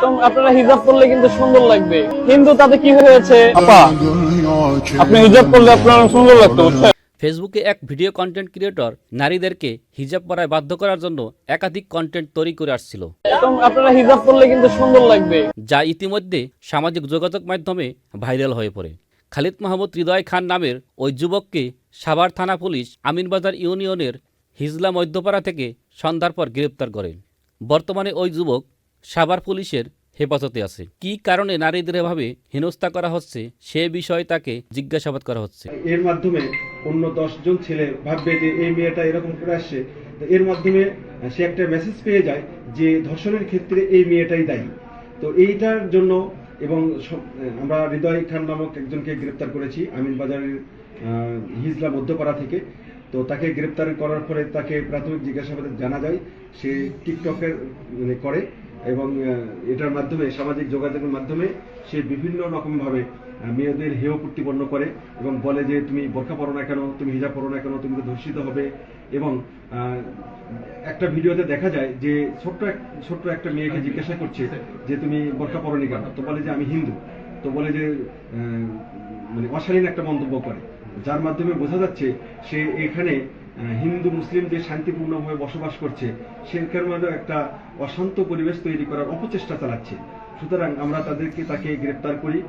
এবং আপনারা হিজাব করলে কিন্তু সুন্দর লাগবে। কিন্তু তাতে কি হয়েছে? আপা আপনি হিজাব করলে আপনার সুন্দর লাগতো ফেসবুকে এক ভিডিও কন্টেন্ট ক্রিয়েটর নারীদেরকে হিজাব পরায় বাধ্য করার জন্য একাধিক কন্টেন্ট তৈরি করে আসছিল। আপনারা হিজাব করলে কিন্তু সুন্দর লাগবে। যা ইতিমধ্যে সামাজিক যোগাযোগ মাধ্যমে ভাইরাল হয়ে পড়ে। খালিদ মাহমুদ হৃদয় খান নামের ওই যুবককে সাভার থানা পুলিশ আমিনবাজার ইউনিয়নের হিজলা মধ্যপাড়া থেকে সন্ধ্যার পর গ্রেপ্তার করে। বর্তমানে ওই যুবক সাভার পুলিশের হেফাজতে আছে। কি কারণে নারীদের এভাবে হেনস্থা করা হচ্ছে সে বিষয়ে তাকে জিজ্ঞাসাবাদ করা হচ্ছে। এর মাধ্যমে অন্য দশজন ছেলে ভাববে যে এই মেয়েটা এরকম করে আসছে। এর মাধ্যমে সে একটা মেসেজ পেয়ে যায় যে ধর্ষণের ক্ষেত্রে এই মেয়েটাই দায়ী। তো এইটার জন্য এবং আমরা হৃদয় খান নামক একজনকে গ্রেপ্তার করেছি আমিন বাজারের আহ, হিজলা মধ্যপাড়া থেকে। তো তাকে গ্রেপ্তার করার পরে তাকে প্রাথমিক জিজ্ঞাসাবাদে জানা যায় সে টিকটকের মানে করে। এবং এটার মাধ্যমে সামাজিক যোগাযোগের মাধ্যমে সে বিভিন্ন রকম ভাবে মেয়েদের হেয় প্রতিপন্ন করে এবং বলে যে তুমি বোরখা পরো না কেন? তুমি হিজাব পরো না কেন? তুমি তো ধর্ষিত হবে। এবং একটা ভিডিওতে দেখা যায় যে ছোট্ট এক ছোট্ট একটা মেয়েকে জিজ্ঞাসা করছে যে তুমি বোরখা পরনি কেন? তো বলে যে আমি হিন্দু। তো বলে যে মানে অশালীন একটা মন্তব্য করে। যার মাধ্যমে বোঝা যাচ্ছে সে এখানে হিন্দু, মুসলিম যে শান্তিপূর্ণভাবে বসবাস করছে সেখানে একটা অশান্ত পরিবেশ তৈরি করার অপচেষ্টা চালাচ্ছে। সুতরাং আমরা তাদেরকে তাকে গ্রেপ্তার করি।